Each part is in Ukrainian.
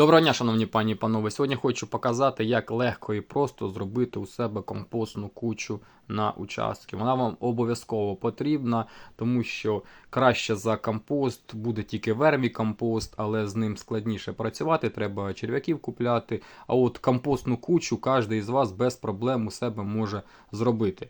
Доброго дня, шановні пані і панове. Сьогодні хочу показати, як легко і просто зробити у себе компостну кучу на участки. Вона вам обов'язково потрібна, тому що краще за компост буде тільки вермікомпост, але з ним складніше працювати. Треба черв'яків купляти. А от компостну кучу кожен із вас без проблем у себе може зробити.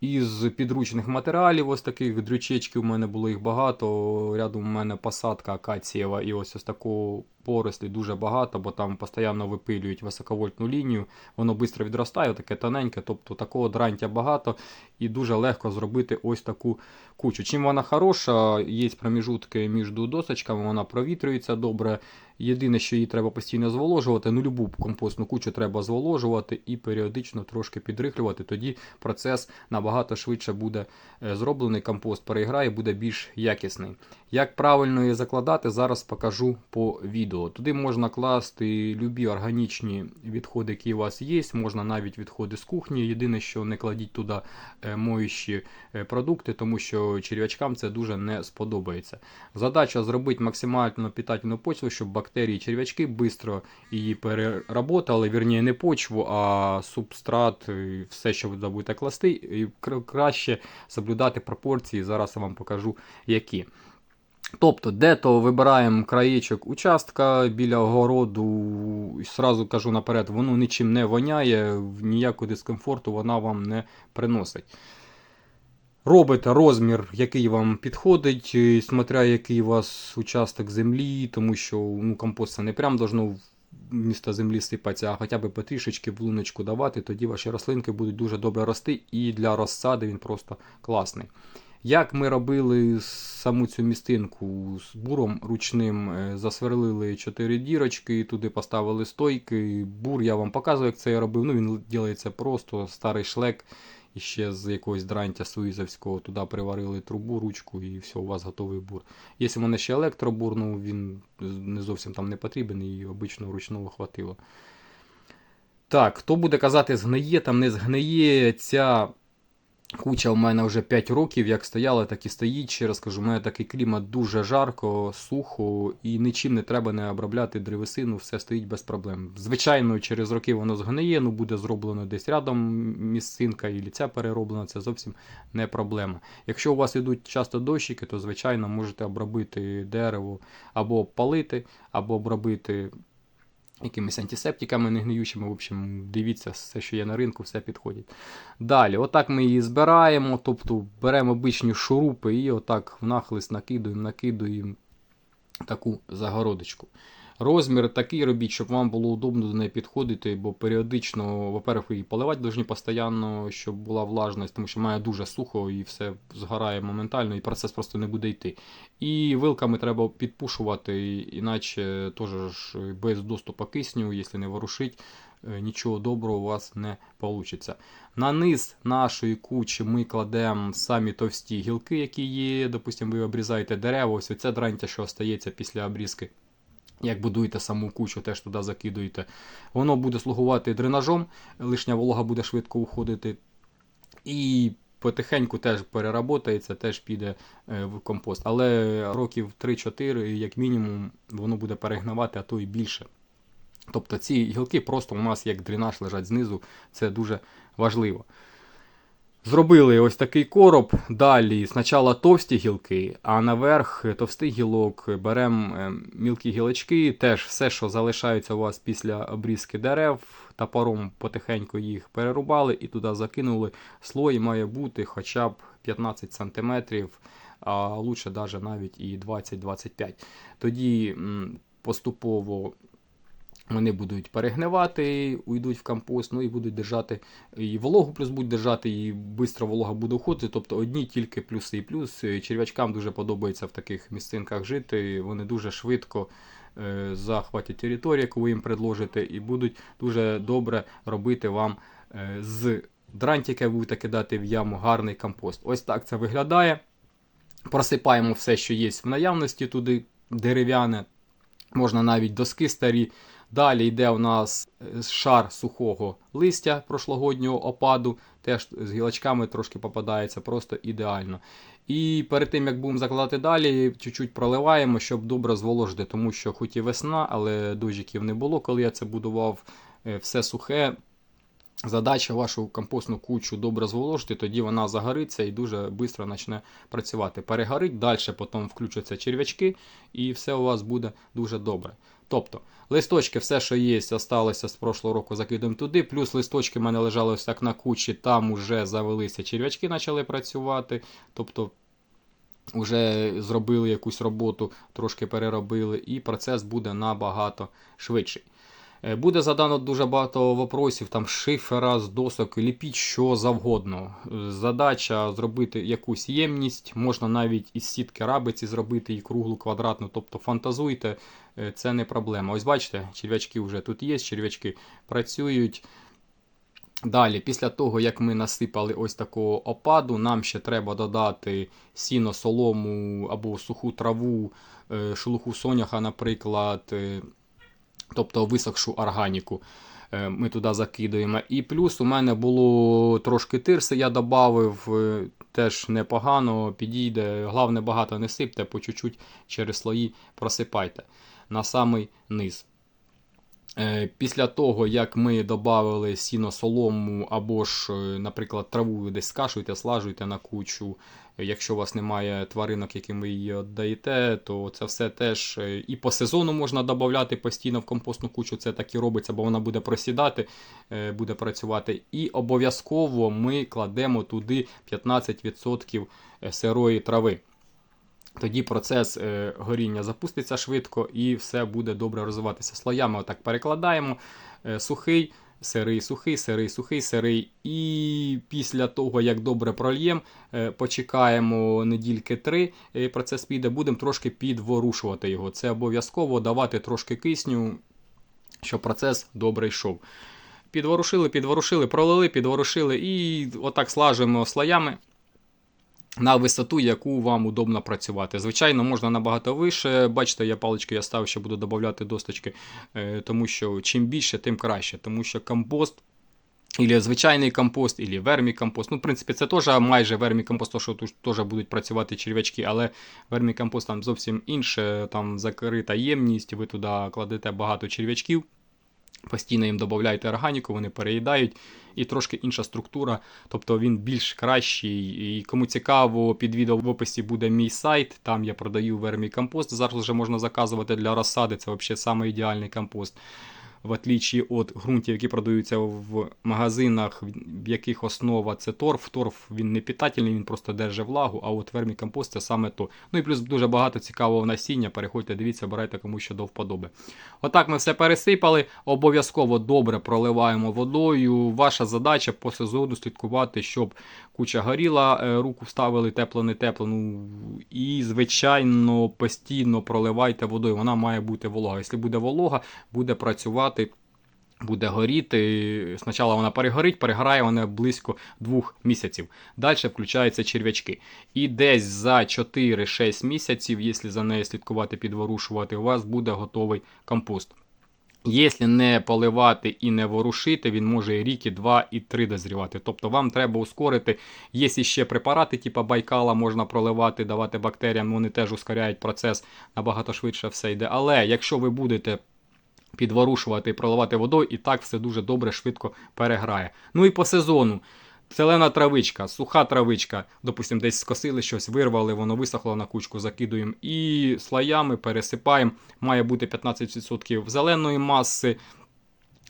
Із підручних матеріалів, ось таких дрючечків, у мене було їх багато. Рядом у мене посадка акацієва і ось ось такого порослі дуже багато, бо там постійно випилюють високовольтну лінію, воно швидко відростає, таке тоненьке, тобто такого дрантя багато і дуже легко зробити ось таку кучу. Чим вона хороша, є проміжутки між досочками, вона провітрюється добре. Єдине, що її треба постійно зволожувати, ну любу компостну кучу треба зволожувати і періодично трошки підрихлювати. Тоді процес набагато швидше буде е, зроблений, компост переграє, буде більш якісний. Як правильно її закладати, зараз покажу по відео. Туди можна класти любі органічні відходи, які у вас є, можна навіть відходи з кухні. Єдине, що не кладіть туди е, моющі е, продукти, тому що черв'ячкам це дуже не сподобається. Задача зробити максимально питательну почву, щоб бактерії черв'ячки швидко її переработали, вірніше не почву, а субстрат, і все, що ви будете класти, і краще соблюдати пропорції. Зараз я вам покажу які. Тобто, де-то вибираємо краєчок участка біля городу, і сразу кажу наперед, воно нічим не воняє, ніякого дискомфорту вона вам не приносить. Робите розмір, який вам підходить, смотря який у вас участок землі, тому що ну, компост це не прям должно місто землі сипатися, а хоча б потрішечки в луночку давати, тоді ваші рослинки будуть дуже добре рости, і для розсади він просто класний. Як ми робили саму цю містинку з буром ручним, е, засверлили 4 дірочки, туди поставили стойки. Бур я вам показую, як це я робив. Ну, він ділається просто, старий шлек і ще з якогось дрантя суїзовського. Туди приварили трубу, ручку і все, у вас готовий бур. Є у мене ще електробур, ну він не зовсім там не потрібен і обичного ручного хватило. Так, хто буде казати, згниє, там не згниє ця. Куча у мене вже 5 років, як стояла, так і стоїть. Ще раз кажу, у мене такий клімат дуже жарко, сухо і нічим не треба не обробляти древесину, все стоїть без проблем. Звичайно, через роки воно згниє, ну буде зроблено десь рядом місцинка і ліця перероблена, це зовсім не проблема. Якщо у вас йдуть часто дощики, то звичайно можете обробити дерево або палити, або обробити якимись антисептиками негниючими. В общем, дивіться, все, що є на ринку, все підходить. Далі, отак ми її збираємо, тобто беремо обичні шурупи і отак внахлист накидуємо, накидуємо таку загородочку. Розмір такий робіть, щоб вам було удобно до неї підходити, бо періодично, во-первых, її поливати повинні постійно, щоб була влажність, тому що має дуже сухо і все згорає моментально, і процес просто не буде йти. І вилками треба підпушувати, іначе теж без доступу кисню, якщо не ворушить, е, нічого доброго у вас не вийде. На низ нашої кучі ми кладемо самі товсті гілки, які є. Допустимо, ви обрізаєте дерева, ось це дрантя, що остається після обрізки. Як будуєте саму кучу, теж туди закидуєте. Воно буде слугувати дренажом, лишня волога буде швидко уходити. І потихеньку теж переработається, теж піде е, в компост. Але років 3-4, як мінімум, воно буде перегнивати, а то і більше. Тобто ці гілки просто у нас як дренаж лежать знизу, це дуже важливо. Зробили ось такий короб. Далі спочатку товсті гілки, а наверх товстий гілок беремо е, мілкі гілочки. Теж все, що залишається у вас після обрізки дерев, топором потихеньку їх перерубали і туди закинули. Слой має бути хоча б 15 см, а лучше навіть і 20-25 Тоді поступово вони будуть перегнивати, уйдуть в компост, ну і будуть держати і вологу, плюс будуть держати, і швидко волога буде уходити. Тобто одні тільки плюси і плюс. Черв'ячкам дуже подобається в таких місцинках жити. Вони дуже швидко е, захватять територію, яку ви їм предложите, і будуть дуже добре робити вам е, з дрантика, будете кидати в яму гарний компост. Ось так це виглядає. Просипаємо все, що є в наявності туди дерев'яне, можна навіть доски старі. Далі йде у нас е, шар сухого листя прошлогоднього опаду, теж з гілочками трошки попадається просто ідеально. І перед тим як будемо закладати далі, чуть-чуть проливаємо, щоб добре зволожити, тому що хоч і весна, але дощиків не було, коли я це будував. Е, Все сухе. Задача вашу компостну кучу добре зволожити, тоді вона загориться і дуже швидко почне працювати. Перегорить, далі потім включаться черв'ячки, і все у вас буде дуже добре. Тобто, листочки, все, що є, залишилося з прошлого року, закидаємо туди. Плюс листочки в мене лежали ось так на кучі, там вже завелися черв'ячки, почали працювати. Тобто, вже зробили якусь роботу, трошки переробили, і процес буде набагато швидший. Е, Буде задано дуже багато вопросів, там шифера з досок, ліпіть що завгодно. Е, Задача зробити якусь ємність, можна навіть із сітки рабиці зробити і круглу квадратну, тобто фантазуйте, е, це не проблема. Ось бачите, черв'ячки вже тут є, черв'ячки працюють. Далі, після того, як ми насипали ось такого опаду, нам ще треба додати сіно, солому або суху траву, шелуху соняха, наприклад, тобто висохшу органіку. Е, Ми туди закидуємо. І плюс у мене було трошки тирси, я додав, теж непогано підійде. Головне, багато не сипте, по чуть-чуть через слої просипайте на самий низ. Е, Після того, як ми додали сіно солому або ж, е, наприклад, траву десь скашуєте, слажуєте на кучу. Якщо у вас немає тваринок, яким ви її віддаєте, то це все теж е, і по сезону можна додати постійно в компостну кучу. Це так і робиться, бо вона буде просідати, буде працювати. І обов'язково ми кладемо туди 15% сирої трави. Тоді процес е, горіння запуститься швидко і все буде добре розвиватися. Слоями отак перекладаємо. Е, сухий, сирий, сухий, сирий, сухий, сирий. І після того, як добре прольємо, е, почекаємо недільки три, процес піде, будемо трошки підворушувати його. Це обов'язково давати трошки кисню, щоб процес добре йшов. Підворушили, підворушили, пролили, підворушили і отак слажуємо слоями на висоту, яку вам удобно працювати. Звичайно, можна набагато вище. Бачите, я палички я ставив, ще буду додати досточки, е, тому що чим більше, тим краще. Тому що компост. Ілі звичайний компост, ілі вермікомпост. Ну, в принципі, це теж майже вермікомпост, то що тут теж будуть працювати черв'ячки, але вермікомпост там зовсім інше, там закрита ємність, ви туди кладете багато черв'ячків. Постійно їм додаєте органіку, вони переїдають, і трошки інша структура, тобто він більш кращий. І кому цікаво, під відео в описі буде мій сайт. Там я продаю вермікомпост. Зараз вже можна заказувати для розсади. Це взагалі саме ідеальний компост. В отличі від ґрунтів, які продаються в магазинах, в яких основа це торф. Торф він не питательний, він просто держить влагу, а от вермікомпост це саме то. Ну і плюс дуже багато цікавого насіння. Переходьте, дивіться, обирайте кому що до вподоби. Отак ми все пересипали. Обов'язково добре проливаємо водою. Ваша задача по сезону слідкувати, щоб куча горіла, е, руку вставили, тепло, не тепло. Ну і, звичайно, постійно проливайте водою. Вона має бути волога. Якщо буде волога, буде працювати. Буде горіти. Спочатку вона перегорить, перегорає вона близько двох місяців. Далі включаються черв'ячки. І десь за 4-6 місяців, якщо за нею слідкувати, підворушувати, у вас буде готовий компост. Якщо не поливати і не ворушити, він може і рік, і два, і три дозрівати. Тобто вам треба ускорити. Є ще препарати, типу байкала, можна проливати, давати бактеріям, вони теж ускоряють процес, набагато швидше все йде. Але якщо ви будете підворушувати і проливати водою, і так все дуже добре, швидко переграє. Ну і по сезону. Зелена травичка, суха травичка, допустимо, десь скосили щось, вирвали, воно висохло на кучку, закидуємо і слоями пересипаємо. Має бути 15% зеленої маси,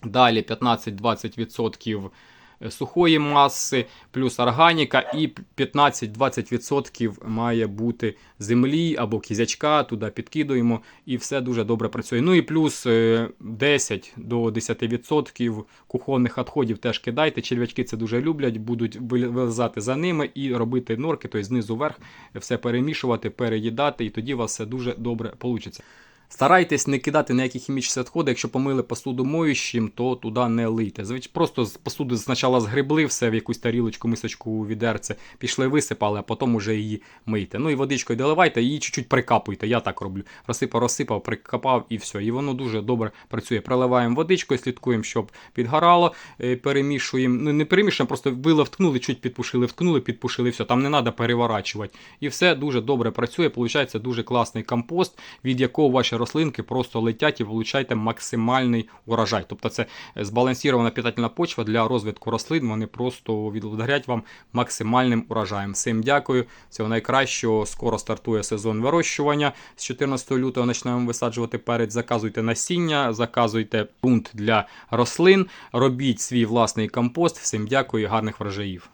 далі 15-20% сухої маси, плюс органіка, і 15-20% має бути землі або кізячка, туди підкидуємо, і все дуже добре працює. Ну і плюс е, 10 до 10% кухонних відходів теж кидайте. Черв'ячки це дуже люблять, будуть вилазати за ними і робити норки, тобто знизу вверх, все перемішувати, переїдати, і тоді у вас все дуже добре вийде. Старайтесь не кидати ніякі хімічні відходи. Якщо помили посуду моющим, то туди не лийте. Звич, просто з посуди спочатку згребли все в якусь тарілочку, мисочку, відерце, пішли висипали, а потім уже її мийте. Ну і водичкою доливайте, її чуть-чуть прикапуйте. Я так роблю. Розсипав, розсипав, прикапав і все. І воно дуже добре працює. Проливаємо водичкою, слідкуємо, щоб підгорало, е, перемішуємо. Ну не перемішуємо, просто вили вткнули, чуть підпушили, вткнули, підпушили, все. Там не треба переворачувати. І все дуже добре працює. Получається дуже класний компост, від якого ваші рослинки просто летять і получаєте максимальний урожай. Тобто це збалансована питательна почва для розвитку рослин. Вони просто відгорять вам максимальним урожаєм. Всім дякую. Всього найкращого. Скоро стартує сезон вирощування. З 14 лютого почнемо висаджувати перець. Заказуйте насіння, заказуйте ґрунт для рослин, робіть свій власний компост. Всім дякую гарних врожаїв.